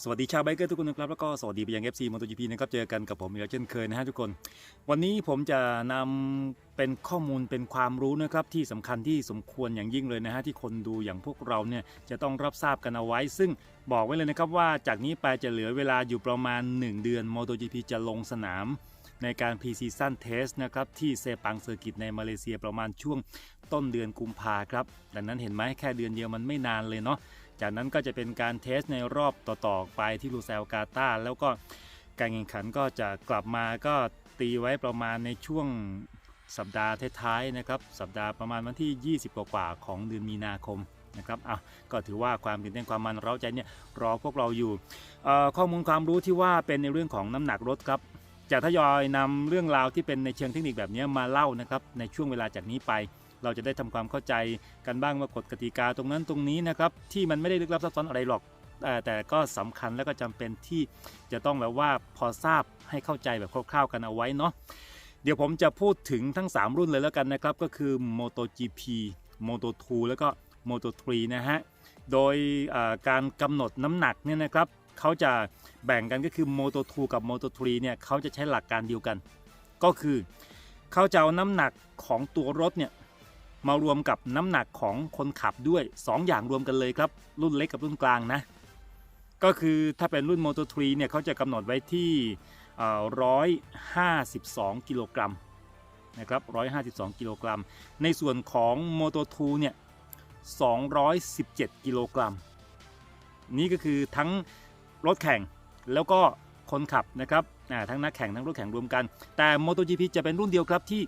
สวัสดีชาวไบเกอร์ทุกคนนะครับแล้วก็สวัสดีไปยัง FC MotoGP นะครับเจอกันกับผมอีกเช่นเคยนะฮะทุกคน วันนี้ผมจะนำเป็นข้อมูลเป็นความรู้นะครับที่สำคัญที่สมควรอย่างยิ่งเลยนะฮะที่คนดูอย่างพวกเราเนี่ยจะต้องรับทราบกันเอาไว้ ซึ่งบอกไว้เลยนะครับว่าจากนี้ไปจะเหลือเวลาอยู่ประมาณ 1 เดือน MotoGP จะลงสนามในการ Pre-Season Test นะครับที่เซปังเซอร์กิตในมาเลเซียประมาณช่วงต้นเดือนกุมภาครับดังนั้นเห็นไหมแค่เดือนเดียวมันไม่นานเลยเนาะ จากนั้นก็จะเป็นการเทสในรอบต่อๆไปที่ลูเซลกาตาแล้วก็การแข่งขันก็จะกลับมาก็ตีไว้ประมาณในช่วงสัปดาห์ท้ายๆนะครับ สัปดาห์ประมาณวันที่ 20 กว่าๆของเดือนมีนาคมนะครับอะก็ถือว่าความตื่นเต้นความมันเร้าใจเนี่ยรอพวกเราอยู่ข้อมูลความรู้ที่ว่าเป็นในเรื่องของน้ำหนักรถครับจะทยอยนำเรื่องราวที่เป็นในเชิงเทคนิคแบบนี้มาเล่านะครับในช่วงเวลาจากนี้ไป เราจะได้ทำความเข้าใจกันบ้างว่ากฎกติกาตรงนั้นตรงนี้นะครับที่มันไม่ได้ลึกลับซับซ้อนอะไรหรอกแต่ก็สำคัญและก็จำเป็นที่จะต้องแบบว่าพอทราบให้เข้าใจแบบคร่าวๆ กันเอาไว้เนาะเดี๋ยวผมจะพูดถึงทั้ง 3 รุ่นเลยแล้วกันนะครับ ก็คือ MotoGP Moto2 แล้วก็ Moto3 นะฮะ โดยการกำหนดน้ำหนักเนี่ยนะครับเขาจะแบ่งกันก็คือ Moto2 กับ Moto3 เนี่ยเขาจะใช้หลักการเดียวกัน ก็คือเขาจะเอาน้ำหนักของตัวรถเนี่ย มารวมกับน้ำหนักของคนขับด้วย 2 อย่างรวมกันเลยครับ รุ่นเล็กกับรุ่นกลางนะ ก็คือถ้าเป็นรุ่น Moto3 เนี่ยเขาจะกำหนดไว้ที่ร้อยห้าสิบสองกิโลกรัมนะครับร้อยห้าสิบสองกิโลกรัม ในส่วนของ Moto2 เนี่ยสองร้อยสิบเจ็ดกิโลกรัม นี่ก็คือทั้งรถแข่งแล้วก็คนขับนะครับทั้งนักแข่งทั้งรถแข่งรวมกัน แต่ MotoGP จะเป็นรุ่นเดียวครับที่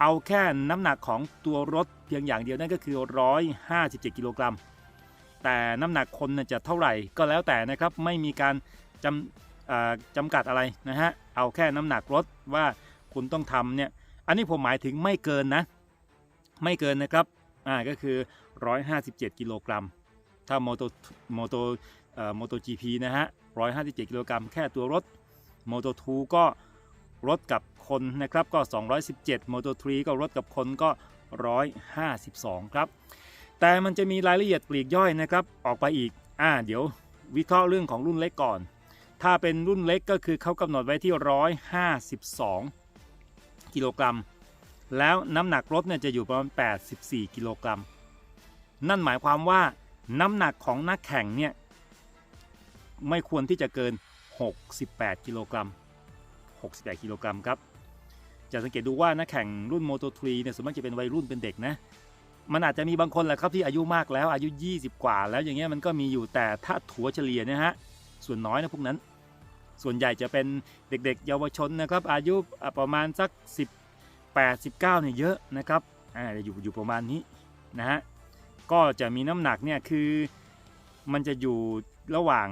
เอาแค่น้ำหนักของตัวรถเพียงอย่างเดียวนั่นก็คือ 157 กิโลกรัม แต่น้ำหนักคนนจะเท่าไหร่ก็แล้วแต่นะครับ ไม่มีการจำจำกัดอะไรนะฮะ เอาแค่น้ำหนักรถว่าคุณต้องทำเนี่ย อันนี้ผมหมายถึงไม่เกินนะ ไม่เกินนะครับ อ่า ก็คือ 157 กิโลกรัม ถ้า Moto Moto เอ่อ MotoGP นะฮะ 157 กิโลกรัมแค่ตัวรถ Moto2 ก็ รถกับคนนะครับก็ 217 Moto3 ก็รถกับคนก็ 152 ครับ แต่มันจะมีรายละเอียดปลีกย่อยนะครับ ออกไปอีก อ่า เดี๋ยววิเคราะห์เรื่องของรุ่นเล็กก่อน ถ้าเป็นรุ่นเล็กก็คือเขากำหนดไว้ที่ 152 กิโลกรัม แล้วน้ำหนักรถเนี่ยจะอยู่ประมาณ 84 กิโลกรัม นั่นหมายความว่าน้ำหนักของนักแข่งเนี่ยไม่ควรที่จะเกิน 68 กิโลกรัม 68กิโลกรัมครับจะสังเกตดูว่านักแข่งรุ่น Moto3 เนี่ยส่วนมากจะเป็นวัยรุ่นเป็นเด็กนะมันอาจจะมีบางคนแหละครับที่อายุมากแล้วอายุ 20 กว่า แล้วอย่างเงี้ยมันก็มีอยู่แต่ถ้าถัวเฉลี่ยนะฮะส่วนน้อยนะพวกนั้น ส่วนใหญ่จะเป็นเด็กๆ เยาวชนนะครับ อายุประมาณสัก 18 19เนี่ยเยอะนะครับอ่าอยู่อยู่ประมาณนี้นะฮะก็จะมีน้ำหนักเนี่ยคือมันจะอยู่ระหว่าง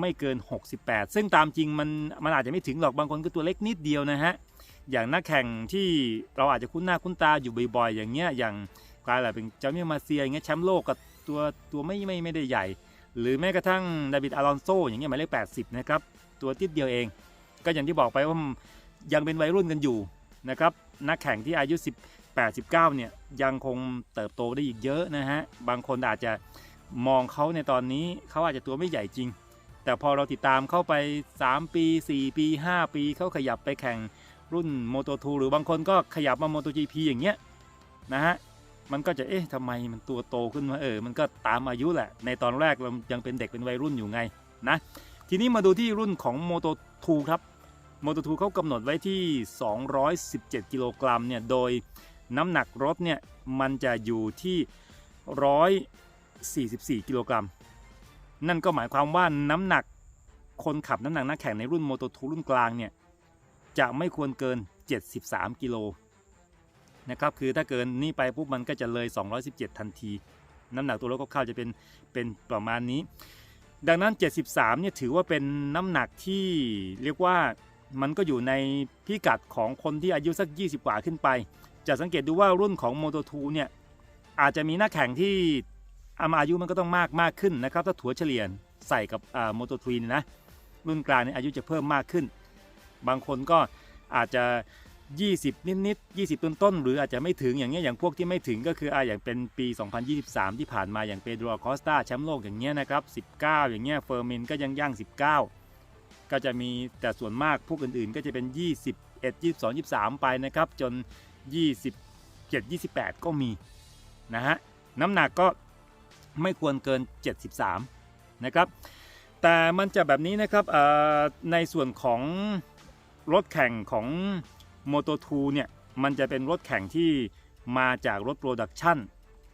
ไม่เกิน 68 ซึ่งตามจริงมันมันอาจจะไม่ถึงหรอกบางคนก็ตัวเล็กนิดเดียวนะฮะอย่างนักแข่งที่เราอาจจะคุ้นหน้าคุ้นตาอยู่บ่อยๆ อย่างเงี้ยอย่างกลายเป็นเจ้าเมียมาเซียอย่างเงี้ยแชมป์โลกกับตัวตัวไม่ไม่ไม่ได้ใหญ่ หรือแม้กระทั่งดาวิดอารอนโซอย่างเงี้ยหมายเลข80 นะครับ ตัวติดเดียวเอง ก็อย่างที่บอกไปว่ายังเป็นวัยรุ่นกันอยู่นะครับนักแข่งที่อายุ 18 19 เนี่ยยังคงเติบโตได้อีกเยอะนะฮะบางคนอาจจะมองเขาในตอนนี้เขาอาจจะตัวไม่ใหญ่จริง แต่พอเราติดตามเข้าไป 3 ปี 4 ปี 5 ปีเขาขยับไปแข่งรุ่น Moto2 หรือบางคนก็ขยับมา MotoGP อย่างเงี้ยนะฮะมันก็จะเอ๊ะทำไมมันตัวโตขึ้นมาเออ มันก็ตามอายุแหละ ในตอนแรกเรายังเป็นเด็กเป็นวัยรุ่นอยู่ไงนะทีนี้มาดูที่รุ่นของ Moto2 ครับ Moto2 เขากำหนดไว้ที่ 217 กิโลกรัมเนี่ยโดยน้ำหนักรถเนี่ยมันจะอยู่ที่ 144 กิโลกรัม นั่นก็หมายความว่าน้ำหนักคนขับน้ำหนักนักแข่งในรุ่น Moto2 รุ่นกลางเนี่ยจะไม่ควรเกิน 73 กิโลนะครับคือถ้าเกินนี่ไปปุ๊บมันก็จะเลย 217 ทันที น้ำหนักตัวรถก็เข้าจะเป็นเป็นประมาณนี้ ดังนั้น 73เนี่ยถือว่าเป็นน้ำหนักที่เรียกว่ามันก็อยู่ในพิกัดของคนที่อายุสัก 20 กว่าขึ้นไป จะสังเกตดูว่ารุ่นของ Moto2 เนี่ยอาจจะมีนักแข่งที่ อายุมันก็ต้องมากมากขึ้นนะครับ ถ้าถัวเฉลี่ยใส่กับโมโตทรีนะ รุ่นกลางเนี่ยอายุจะเพิ่มมากขึ้น บางคนก็อาจจะ 20 นิดๆ20 ต้นต้นหรืออาจจะไม่ถึงอย่างเงี้ยอย่างพวกที่ไม่ถึงก็คืออาอย่างเป็นปี 2023 ที่ผ่านมาอย่างเปโดรคอสตาแชมป์โลกอย่างเงี้ยนะครับ19 อย่างเงี้ยเฟอร์มินก็ยังย่าง 19 ก็จะมีแต่ส่วนมากพวกอื่นๆ ก็จะเป็น 21 22 23 ไปนะครับจน 27 28 ก็มีนะฮะน้ำหนักก็ ไม่ควรเกิน 73 นะครับ แต่มันจะแบบนี้นะครับในส่วนของรถแข่งของ m o t o 2เนี่ยมันจะเป็นรถแข่งที่มาจากรถโปรดักชัน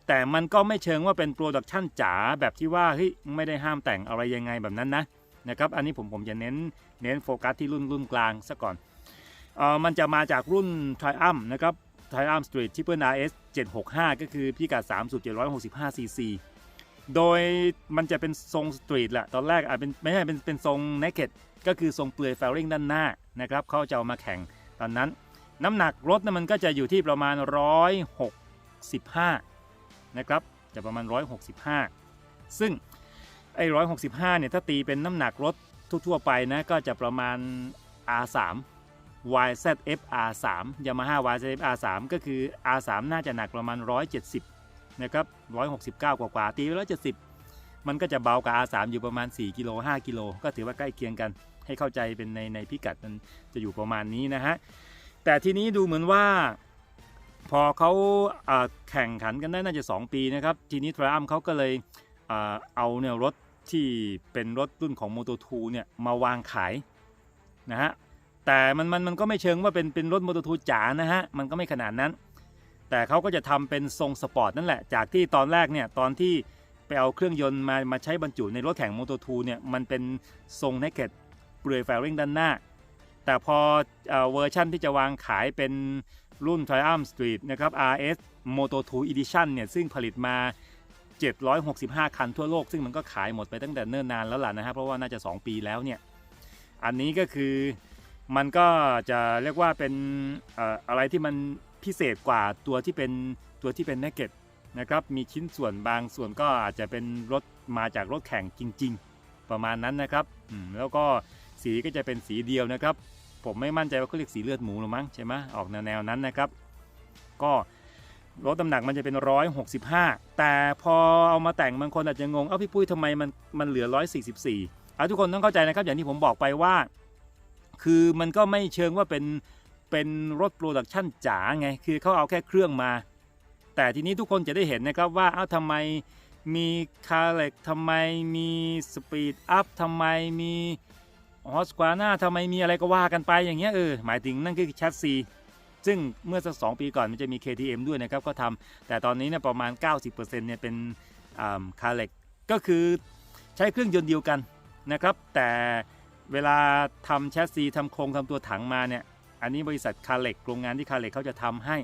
แต่มันก็ไม่เชิงว่าเป็นโปรดักชันจ๋าแบบที่ว่าเฮ้ยไม่ได้ห้ามแต่งอะไรยังไงแบบนั้นนะนะครับอันนี้ผมผมจะเน้นเน้นโฟกัสที่รุ่นรุ่นกลางซะก่อนเออมันจะมาจากรุ่น Triumph นะครับ Triumph Street Triple RS 765 ก็คือพิกัด3สุด765 cc โดยมันจะเป็นทรงสตรีทแหละตอนแรกอาจเป็นไม่ใช่เป็นเป็นทรง naked ก็คือทรงเปลือยแฟริงด้านหน้านะครับเขาจะเอามาแข่งตอนนั้น น้ำหนักรถนะมันก็จะอยู่ที่ประมาณ 165 นะครับ จะประมาณ 165 ซึ่งไอ้165 เนี่ย ถ้าตีเป็นน้ำหนักรถทั่วๆไปนะ ก็จะประมาณ R3 YZF R3 Yamaha YZF R3 ก็คือ R3 น่าจะหนักประมาณ 170 นะครับ169 กว่าๆตีไป170มันก็จะเบากว่า R3 อยู่ประมาณ 4 กิโล 5 กิโล ก็ถือว่าใกล้เคียงกัน ให้เข้าใจเป็นในในพิกัดมันจะอยู่ประมาณนี้นะฮะ แต่ทีนี้ดูเหมือนว่า พอเขาอ่าแข่งขันกันได้น่าจะ 2 ปีนะครับ ทีนี้ทรัมเขาก็เลยเอาเนี่ยรถที่เป็นรถรุ่นของ Moto 2เนี่ยมาวางขายนะฮะ แต่มันมันมันก็ไม่เชิงว่าเป็นเป็นรถ Moto 2จ๋านะฮะ มันก็ไม่ขนาดนั้น แต่เขาก็จะทำเป็นทรงสปอร์ตนั่นแหละ จากที่ตอนแรกเนี่ยตอนที่ไปเอาเครื่องยนต์มามาใช้บรรจุในรถแข่ง Moto 2เนี่ยมันเป็นทรง naked เปลือยแฟริงด้านหน้า แต่พอเอเวอร์ชั่นที่จะวางขายเป็นรุ่น Triumph Street นะครับ RS Moto 2 Edition เนี่ยซึ่งผลิตมา 765 คันทั่วโลก ซึ่งมันก็ขายหมดไปตั้งแต่เนิ่นนานแล้วล่ะนะครับเพราะว่าน่าจะ 2 ปีแล้วเนี่ย อันนี้ก็คือมันก็จะเรียกว่าเป็นออะไรที่มัน พิเศษกว่าตัวที่เป็นตัวที่เป็น naked นะครับมีชิ้นส่วนบางส่วนก็อาจจะเป็นรถมาจากรถแข่งจริง ๆ ประมาณนั้นนะครับแล้วก็สีก็จะเป็นสีเดียวนะครับ ผมไม่มั่นใจว่าเขาเรียกสีเลือดหมูหรือมั้งใช่ไหมออกแนวๆนั้นนะครับ ก็รถน้ำหนักมันจะเป็น 165 แต่พอเอามาแต่งบางคนอาจจะงง เอ้าพี่ปุ้ยทำไมมันมันเหลือ 144อะทุกคนต้องเข้าใจนะครับ อย่างที่ผมบอกไปว่า คือมันก็ไม่เชิงว่าเป็น เป็นรถโปรดักชั่นจ๋าไง คือเขาเอาแค่เครื่องมา แต่ทีนี้ทุกคนจะได้เห็นนะครับว่าเอ้าทำไมมีคาเล็กทำไมมีสปีดอัพทำไมมีฮอสควาน่าทำไมมีอะไรก็ว่ากันไปอย่างเงี้ยเออหมายถึงนั่นคือแชสซีซึ่งเมื่อสักสองปีก่อนมันจะมี KTM ด้วยนะครับก็ทำแต่ตอนนี้เนี่ยประมาณ 90%เนี่ยเป็นคาเล็กก็คือใช้เครื่องยนต์เดียวกันนะครับ แต่เวลาทำแชสซีทำโครงทำตัวถังมาเนี่ย อันนี้บริษัทคาเล็กโรงงานที่คาเล็กเขาจะทำให้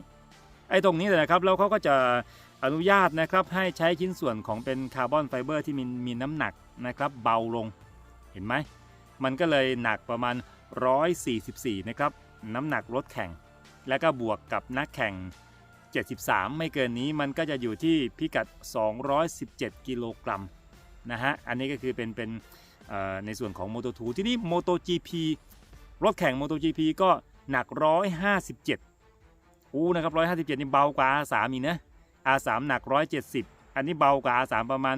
ไอ้ตรงนี้นะครับแล้วเขาก็จะอนุญาตนะครับให้ใช้ชิ้นส่วนของเป็นคาร์บอนไฟเบอร์ที่มีมีน้ำหนักนะครับเบาลงเห็นไหมมันก็เลยหนักประมาณ 144 นะครับ น้ำหนักรถแข่ง แล้วก็บวกกับนักแข่ง 73 ไม่เกินนี้มันก็จะอยู่ที่พิกัด 217 กิโลกรัมนะฮะอันนี้ก็คือเป็นเป็นในส่วนของ Moto 2 ที่นี่ Moto GP รถแข่ง Moto GP ก็ หนัก 157อู้นะครับ 157 นี่เบากว่า R3 อีกนะ R3 หนัก 170 อันนี้เบากว่า R3 ประมาณ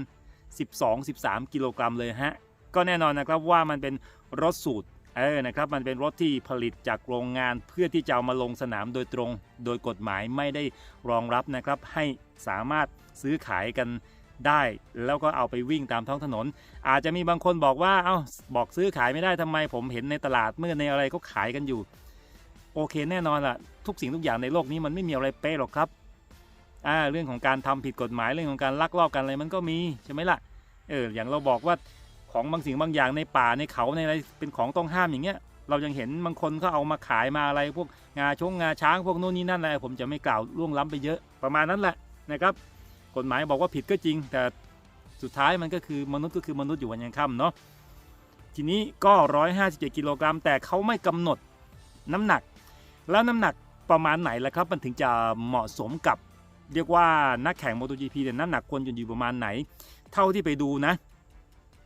12-13 กิโลกรัมเลยฮะ ก็แน่นอนนะครับว่ามันเป็นรถสูตรเออนะครับมันเป็นรถที่ผลิตจากโรงงานเพื่อที่จะเอามาลงสนามโดยตรง โดยกฎหมายไม่ได้รองรับนะครับ ให้สามารถซื้อขายกันได้ แล้วก็เอาไปวิ่งตามท้องถนน อาจจะมีบางคนบอกว่าเอ้าบอกซื้อขายไม่ได้ทำไมผมเห็นในตลาดเมื่อในอะไรก็ขายกันอยู่ โอเคแน่นอนล่ะ ทุกสิ่งทุกอย่างในโลกนี้มันไม่มีอะไรเป๊ะหรอกครับอ่าเรื่องของการทำผิดกฎหมายเรื่องของการลักลอบกันอะไรมันก็มีใช่ไหมล่ะเอออย่างเราบอกว่าของบางสิ่งบางอย่างในป่าในเขาในอะไรเป็นของต้องห้ามอย่างเงี้ย เรายังเห็นบางคนเขาเอามาขายมาอะไรพวกงาชงงาช้างพวกโน่นนี่นั่นอะไรผมจะไม่กล่าวล่วงล้ำไปเยอะประมาณนั้นแหละนะครับ กฎหมายบอกว่าผิดก็จริง แต่สุดท้ายมันก็คือมนุษย์ก็คือมนุษย์อยู่วันยังค่ำเนาะทีนี้ก็ 157 กิโลกรัมแต่เขาไม่กำหนดน้ำหนัก แล้วน้ำหนักประมาณไหนล่ะครับมันถึงจะเหมาะสมกับ เรียกว่านักแข่ง MotoGP เนี่ยน้ำหนักควรจะอยู่ประมาณไหน เท่าที่ไปดูนะ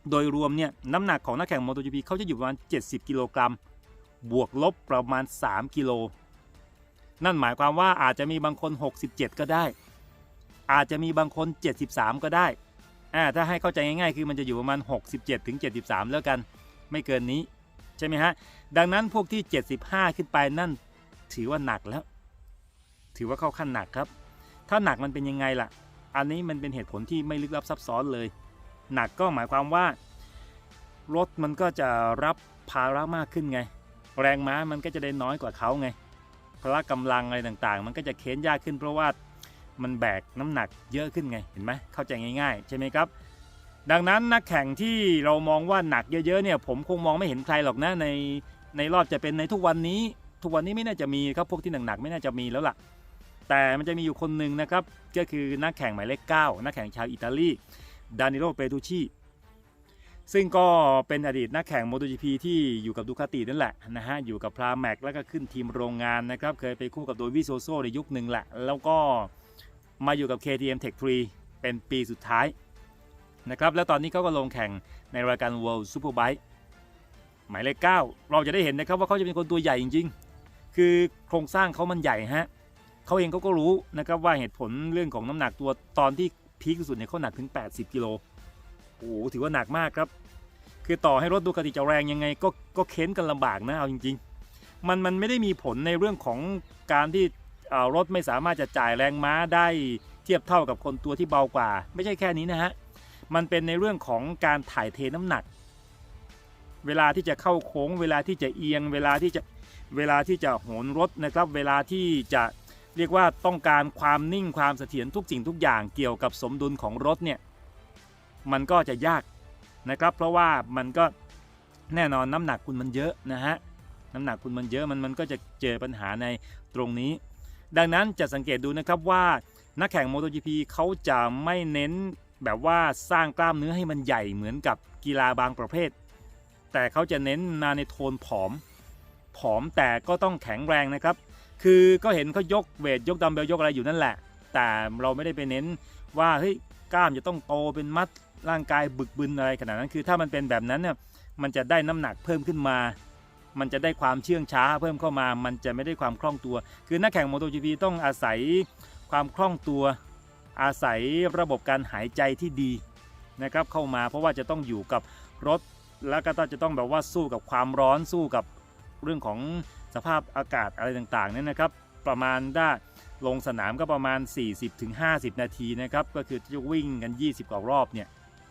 โดยรวมเนี่ยน้ำหนักของนักแข่ง MotoGP เขาจะอยู่ประมาณ 70 กิโลกรัม บวกลบประมาณ 3 กิโล นั่นหมายความว่าอาจจะมีบางคน 67 ก็ได้ อาจจะมีบางคน 73 ก็ได้อ่าถ้าให้เข้าใจง่ายๆ คือมันจะอยู่ประมาณ 67ถึง73 แล้วกัน ไม่เกินนี้ ใช่ไหมฮะ ดังนั้นพวกที่ 75 ขึ้นไปนั่น ถือว่าหนักแล้ว ถือว่าเข้าขั้นหนักครับ ถ้าหนักมันเป็นยังไงล่ะ อันนี้มันเป็นเหตุผลที่ไม่ลึกลับซับซ้อนเลย หนักก็หมายความว่า รถมันก็จะรับภาระมากขึ้นไง แรงม้ามันก็จะได้น้อยกว่าเขาไง พละกำลังอะไรต่างๆ มันก็จะเค้นยากขึ้นเพราะว่ามันแบกน้ำหนักเยอะขึ้นไง เห็นไหมเข้าใจง่าย ๆ ใช่ไหมครับ ดังนั้นนักแข่งที่เรามองว่าหนักเยอะๆเนี่ย ผมคงมองไม่เห็นใครหรอกนะในในรอบจะเป็นในทุกวันนี้ ทุกวันนี้ไม่น่าจะมีครับพวกที่หนักๆไม่น่าจะมีแล้วล่ะ แต่มันจะมีอยู่คนหนึ่งนะครับก็คือนักแข่งหมายเลข9นักแข่งชาวอิตาลีดานิโลเปตูชิซึ่งก็เป็นอดีตนักแข่ง MotoGP ที่อยู่กับดูคาตินั่นแหละนะฮะอยู่กับพราแม็กแล้วก็ขึ้นทีมโรงงานนะครับเคยไปคู่กับโดวิโซโซในยุคหนึ่งแหละ แล้วก็มาอยู่กับ KTM Tech 3เป็นปีสุดท้ายนะครับแล้วตอนนี้เขาก็ลงแข่งในรายการ World Superbike หมายเลข 9 เราจะได้เห็นนะครับว่าเขาจะเป็นคนตัวใหญ่จริงๆ คือโครงสร้างเขามันใหญ่ฮะเขาเองเขาก็รู้นะครับว่าเหตุผลเรื่องของน้ำหนักตัวตอนที่พีคสุดเนี่ยเขาหนักถึง 80 กิโลโอ้โหถือว่าหนักมากครับ คือต่อให้รถดูคติจะแรงยังไงก็ก็เค้นกันลำบากนะเอาจริง ๆ มันมันไม่ได้มีผลในเรื่องของการที่รถไม่สามารถจะจ่ายแรงม้าได้เทียบเท่ากับคนตัวที่เบากว่า ไม่ใช่แค่นี้นะฮะมันเป็นในเรื่องของการถ่ายเทน้ำหนัก เวลาที่จะเข้าโค้ง เวลาที่จะเอียง เวลาที่จะ เวลาที่จะโหนรถนะครับ เวลาที่จะเรียกว่าต้องการความนิ่งความเสถียรทุกสิ่งทุกอย่างเกี่ยวกับสมดุลของรถเนี่ยมันก็จะยากนะครับ เพราะว่ามันก็แน่นอนน้ำหนักคุณมันเยอะนะฮะน้ำหนักคุณมันเยอะมันมันก็จะเจอปัญหาในตรงนี้ ดังนั้นจะสังเกตดูนะครับว่านักแข่ง MotoGP เขาจะไม่เน้นแบบว่าสร้างกล้ามเนื้อให้มันใหญ่เหมือนกับกีฬาบางประเภท แต่เขาจะเน้นมาในโทนผอม ผอมแต่ก็ต้องแข็งแรงนะครับ คือก็เห็นเขายกเวทยกดัมเบลยกอะไรอยู่นั่นแหละ แต่เราไม่ได้ไปเน้นว่าเฮ้ยกล้ามจะต้องโตเป็นมัดร่างกายบึกบึนอะไรขนาดนั้น คือถ้ามันเป็นแบบนั้นเนี่ยมันจะได้น้ำหนักเพิ่มขึ้นมา มันจะได้ความเชื่องช้าเพิ่มเข้ามา มันจะไม่ได้ความคล่องตัว คือนักแข่ง MotoGP ต้องอาศัยความคล่องตัว อาศัยระบบการหายใจที่ดีนะครับเข้ามา เพราะว่าจะต้องอยู่กับรถ แล้วก็จะต้องแบบว่าสู้กับความร้อนสู้กับ เรื่องของสภาพอากาศอะไรต่างๆเนี่ยนะครับประมาณได้ลงสนามก็ประมาณ 40-50 นาทีนะครับก็คือจะวิ่งกัน 20 กว่ารอบเนี่ย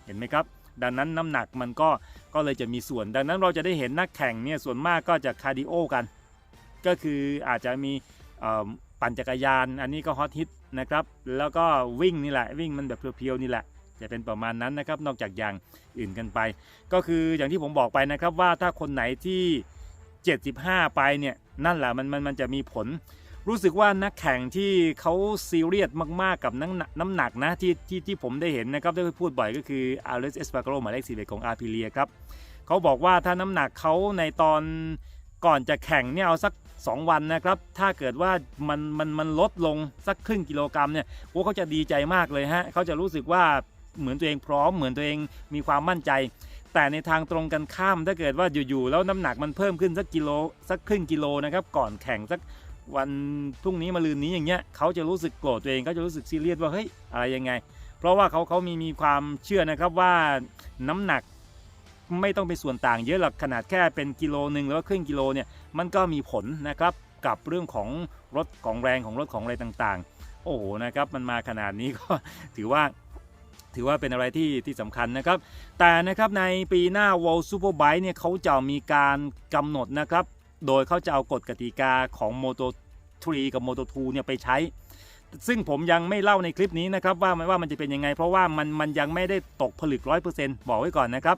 เห็นไหมครับดังนั้นน้ำหนักมันก็ก็เลยจะมีส่วน ดังนั้นเราจะได้เห็นนักแข่งเนี่ยส่วนมากก็จะคาร์ดิโอกัน ก็คืออาจจะมีปั่นจักรยาน อันนี้ก็ฮอตฮิตนะครับ แล้วก็วิ่งนี่แหละวิ่งมันแบบเพียวๆนี่แหละ จะเป็นประมาณนั้นนะครับนอกจากอย่างอื่นกันไป ก็คืออย่างที่ผมบอกไปนะครับว่าถ้าคนไหนที่ 75 ไปเนี่ยนั่นแหละมันมันมันจะมีผล รู้สึกว่านักแข่งที่เขาซีเรียสมากๆกับน้ำหนักน้ำหนักนะที่ที่ที่ผมได้เห็นนะครับได้พูดบ่อยก็คืออาร์เ s เอสปาโกหมายเลข41ของอาร์พิเลียครับเขาบอกว่าถ้าน้ำหนักเขาในตอนก่อนจะแข่งเนี่ยเอาสัก 2 วันนะครับ ถ้าเกิดว่ามันมันมันลดลงสักครึ่งกิโลกรัมเนี่ยโอ้เขาจะดีใจมากเลยฮะเขาจะรู้สึกว่าเหมือนตัวเองพร้อมเหมือนตัวเองมีความมั่นใจ แต่ในทางตรงกันข้ามถ้าเกิดว่าอยู่ๆแล้วน้ำหนักมันเพิ่มขึ้นสักกิโลสักครึ่งกิโลนะครับก่อนแข่งสักวันพรุ่งนี้มาลืนนี้อย่างเงี้ยเขาจะรู้สึกโกรธตัวเองเขาจะรู้สึกซีเรียสว่าเฮ้ยอะไรยังไง เพราะว่าเขาเขามีมีความเชื่อนะครับว่าน้ำหนักไม่ต้องเป็นส่วนต่างเยอะหรอกขนาดแค่เป็นกิโลหนึ่งหรือว่าครึ่งกิโลเนี่ยมันก็มีผลนะครับกับเรื่องของรถของแรงของรถของอะไรต่างๆ โอ้โหนะครับมันมาขนาดนี้ก็ถือว่า ถือว่าเป็นอะไรที่ที่สำคัญนะครับ แต่นะครับในปีหน้า World Superbike เนี่ยเขาจะมีการกำหนดนะครับ โดยเขาจะเอากฎกติกาของ Moto 3กับ Moto 2เนี่ยไปใช้ ซึ่งผมยังไม่เล่าในคลิปนี้นะครับว่ามันว่ามันจะเป็นยังไง เพราะว่ามันมันยังไม่ได้ตกผลึก 100%บอกไว้ก่อนนะครับ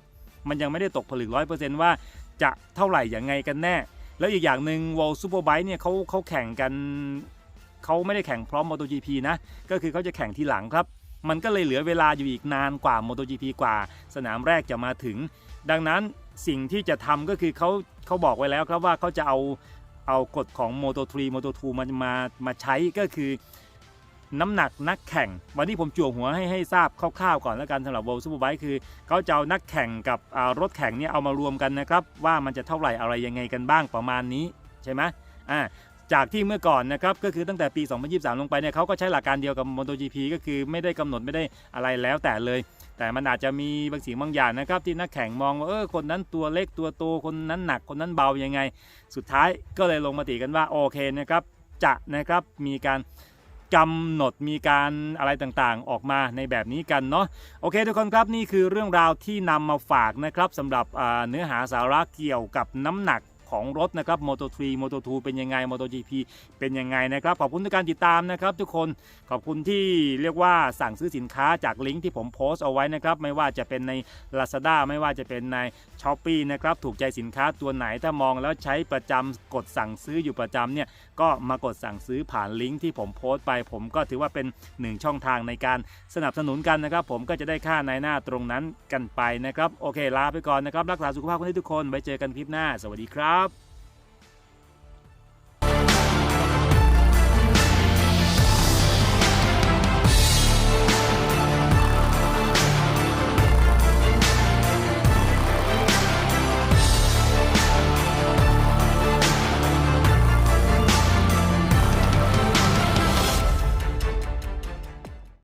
มันยังไม่ได้ตกผลึก 100%ว่าจะเท่าไหร่อย่างไงกันแน่ แล้วอีกอย่างหนึ่ง World Superbike เนี่ยเขาเขาแข่งกันเขาไม่ได้แข่งพร้อม MotoGP นะ ก็คือเขาจะแข่งทีหลังครับ มันก็เลยเหลือเวลาอยู่อีกนานกว่า MotoGP กว่า สนามแรกจะมาถึง ดังนั้นสิ่งที่จะทำก็คือเขาเขาบอกไว้แล้วครับว่าเขาจะเอาเอากฎของ Moto 3 Moto 2 มามามาใช้ก็คือน้ำหนักนักแข่ง วันนี้ผมจั่วหัวให้ให้ทราบคร่าวๆก่อนแล้วกันสำหรับ World Superbike คือเขาจะเอานักแข่งกับรถแข่งเนี่ยเอามารวมกันนะครับ ว่ามันจะเท่าไหร่อะไรยังไงกันบ้างประมาณนี้ใช่ไหมอ่า จากที่เมื่อก่อนนะครับก็คือตั้งแต่ปี 2023 ลงไปเนี่ยเขาก็ใช้หลักการเดียวกับ MotoGP ก็คือไม่ได้กำหนดไม่ได้อะไรแล้วแต่เลย แต่มันอาจจะมีบางสิ่งบางอย่างนะครับที่นักแข่งมองว่าเออคนนั้นตัวเล็กตัวโตคนนั้นหนักคนนั้นเบายังไง สุดท้ายก็เลยลงมติกันว่าโอเคนะครับจะนะครับมีการกำหนดมีการอะไรต่างๆ ออกมาในแบบนี้กันเนาะโอเคทุกคนครับนี่คือเรื่องราวที่นำมาฝากนะครับสำหรับเนื้อหาสาระเกี่ยวกับน้ำหนัก ของรถนะครับ Moto 3 Moto 2 เป็นยังไง Moto GP เป็นยังไงนะครับ ขอบคุณทุกการติดตามนะครับ ทุกคนขอบคุณที่เรียกว่าสั่งซื้อสินค้าจากลิงก์ที่ผมโพสต์เอาไว้นะครับ ไม่ว่าจะเป็นใน Lazada ไม่ว่าจะเป็นใน s h อ p e e นะครับ ถูกใจสินค้าตัวไหนถ้ามองแล้วใช้ประจำกดสั่งซื้ออยู่ประจำเนี่ยก็มากดสั่งซื้อผ่านลิงก์ที่ผมโพสต์ไป ผมก็ถือว่าเป็นหนึ่งช่องทางในการสนับสนุนกันนะครับ ผมก็จะได้ค่าในหน้าตรงนั้นกันไปนะครับ โอเคลาไปก่อนนะครับ รักษาสุขภาพกันทุกคนไว้เจอกันคลิปหน้า สวัสดีครับ